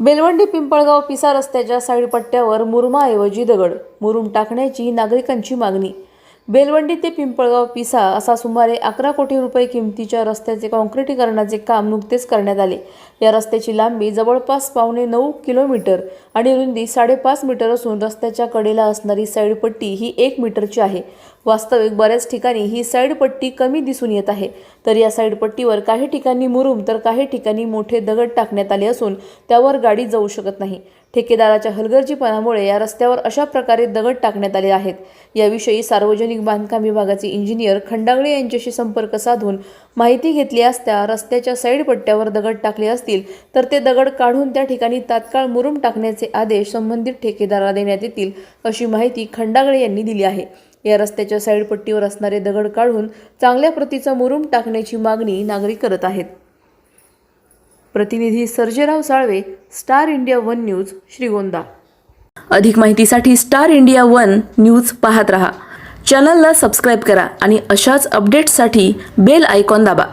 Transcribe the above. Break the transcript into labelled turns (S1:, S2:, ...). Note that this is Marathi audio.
S1: बेलवंडी पिंपळगाव पिसा रस्त्याच्या साईड पट्ट्यावर मुरुमाऐवजी दगड मुरुम टाकण्याची नागरिकांची मागणी बेलवंडी ते पिंपळगाव पिसा असा सुमारे अकरा कोटी रुपये किमतीच्या रस्त्याचे काँक्रिटीकरणाचे काम नुकतेच करण्यात आले. या रस्त्याची लांबी जवळपास पावणे नऊ किलोमीटर आणि रुंदी साडेपाच मीटर असून रस्त्याच्या कडेला असणारी साईडपट्टी ही एक मीटरची आहे. वास्तविक बऱ्याच ठिकाणी ही साईडपट्टी कमी दिसून येत आहे. तर या साईडपट्टीवर काही ठिकाणी मुरुम तर काही ठिकाणी मोठे दगड टाकण्यात आले असून त्यावर गाडी जाऊ शकत नाही. ठेकेदाराच्या हलगर्जीपणामुळे या रस्त्यावर अशा प्रकारे दगड टाकण्यात आले आहेत. याविषयी सार्वजनिक बांधकाम विभागाचे इंजिनियर खंडागळे यांच्याशी संपर्क साधून माहिती घेतली असता रस्त्याच्या साईड पट्ट्यावर दगड टाकले असतील तर ते दगड काढून त्या ठिकाणी तात्काळ मुरुम टाकण्याचे आदेश संबंधित ठेकेदाराला देण्यात येतील अशी माहिती खंडागळे यांनी दिली आहे. या रस्त्याच्या साईड पट्टीवर असणारे दगड काढून चांगल्या प्रतीचा मुरुम टाकण्याची मागणी नागरिक करत आहेत. प्रतिनिधी Sarjerao Salve star India one news Shrigonda. अधिक माहितीसाठी स्टार इंडिया वन न्यूज पाहत रहा. चॅनलला सबस्क्राईब करा आणि अशाच अपडेट्ससाठी बेल आयकॉन दाबा.